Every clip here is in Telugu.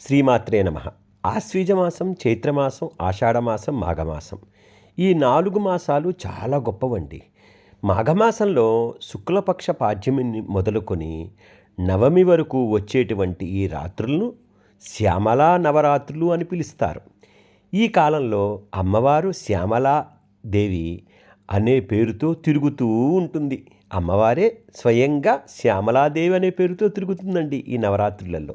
శ్రీమాత్రే నమ. ఆశ్వీజమాసం చైత్రమాసం ఆషాఢమాసం మాఘమాసం. ఈ నాలుగు మాసాలు చాలా గొప్పవండి. మాఘమాసంలో శుక్లపక్ష పాడ్యమిని మొదలుకొని నవమి వరకు వచ్చేటువంటి ఈ రాత్రులను శ్యామలా నవరాత్రులు అని పిలుస్తారు. ఈ కాలంలో అమ్మవారు శ్యామలా దేవి అనే పేరుతో తిరుగుతూ ఉంటుంది. అమ్మవారే స్వయంగా శ్యామలాదేవి అనే పేరుతో తిరుగుతుందండి ఈ నవరాత్రులలో.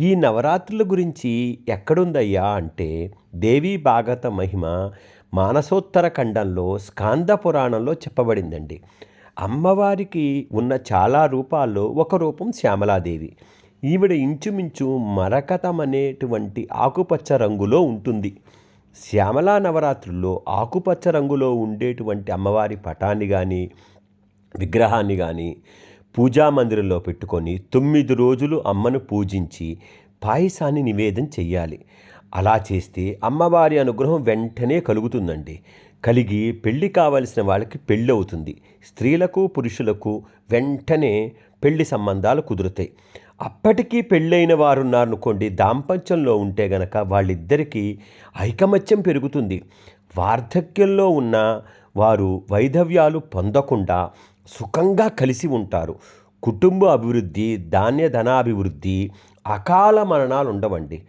ఈ నవరాత్రుల గురించి ఎక్కడుందయ్యా అంటే దేవీ భాగత మహిమ మానసోత్తర ఖండంలో స్కాంద పురాణంలో చెప్పబడిందండి. అమ్మవారికి ఉన్న చాలా రూపాల్లో ఒక రూపం శ్యామలాదేవి. ఈవిడ ఇంచుమించు మరకతం అనేటువంటి ఆకుపచ్చ రంగులో ఉంటుంది. శ్యామలా నవరాత్రుల్లో ఆకుపచ్చ రంగులో ఉండేటువంటి అమ్మవారి పటాన్ని కానీ విగ్రహాన్ని కానీ పూజా మందిరంలో పెట్టుకొని తొమ్మిది రోజులు అమ్మను పూజించి పాయసాన్ని నివేదన చెయ్యాలి. అలా చేస్తే అమ్మవారి అనుగ్రహం వెంటనే కలుగుతుందండి. కలిగి పెళ్ళి కావలసిన వాళ్ళకి పెళ్ళి అవుతుంది స్త్రీలకు పురుషులకు వెంటనే పెళ్ళి సంబంధాలు కుదురుతాయి. అప్పటికీ పెళ్ళైన వారున్నారనుకోండి దాంపత్యంలో ఉంటే గనక వాళ్ళిద్దరికీ ఐకమత్యం పెరుగుతుంది. వార్ధక్యంలో ఉన్న వారు వైధవ్యాలు పొందకుండా సుఖంగా కలిసి ఉంటారు. కుటుంబ అభివృద్ధి ధాన్య ధనాభివృద్ధి అకాల మరణాలు ఉండవండి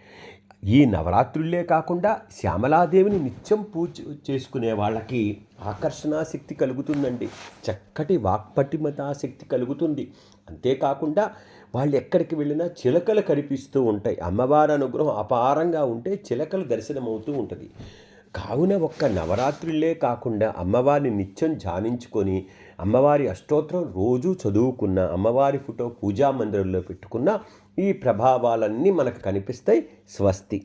ఈ నవరాత్రులే కాకుండా శ్యామలాదేవిని నిత్యం పూజ చేసుకునే వాళ్ళకి ఆకర్షణ శక్తి కలుగుతుందండి. చక్కటి వాక్పటిమతా శక్తి కలుగుతుంది. అంతేకాకుండా వాళ్ళు ఎక్కడికి వెళ్ళినా చిలకలు కనిపిస్తూ ఉంటాయి. అమ్మవారి అనుగ్రహం అపారంగా ఉంటే చిలకలు దర్శనమవుతూ ఉంటుంది. కావున ఒక్క నవరాత్రులే కాకుండా అమ్మవారిని నిత్యం ధ్యానించుకొని అమ్మవారి అష్టోత్తరం రోజు చదువుకున్న అమ్మవారి ఫోటో పూజా మందిరంలో పెట్టుకున్న ఈ ప్రభావాలన్నీ మనకు కనిపిస్తాయి. స్వస్తి.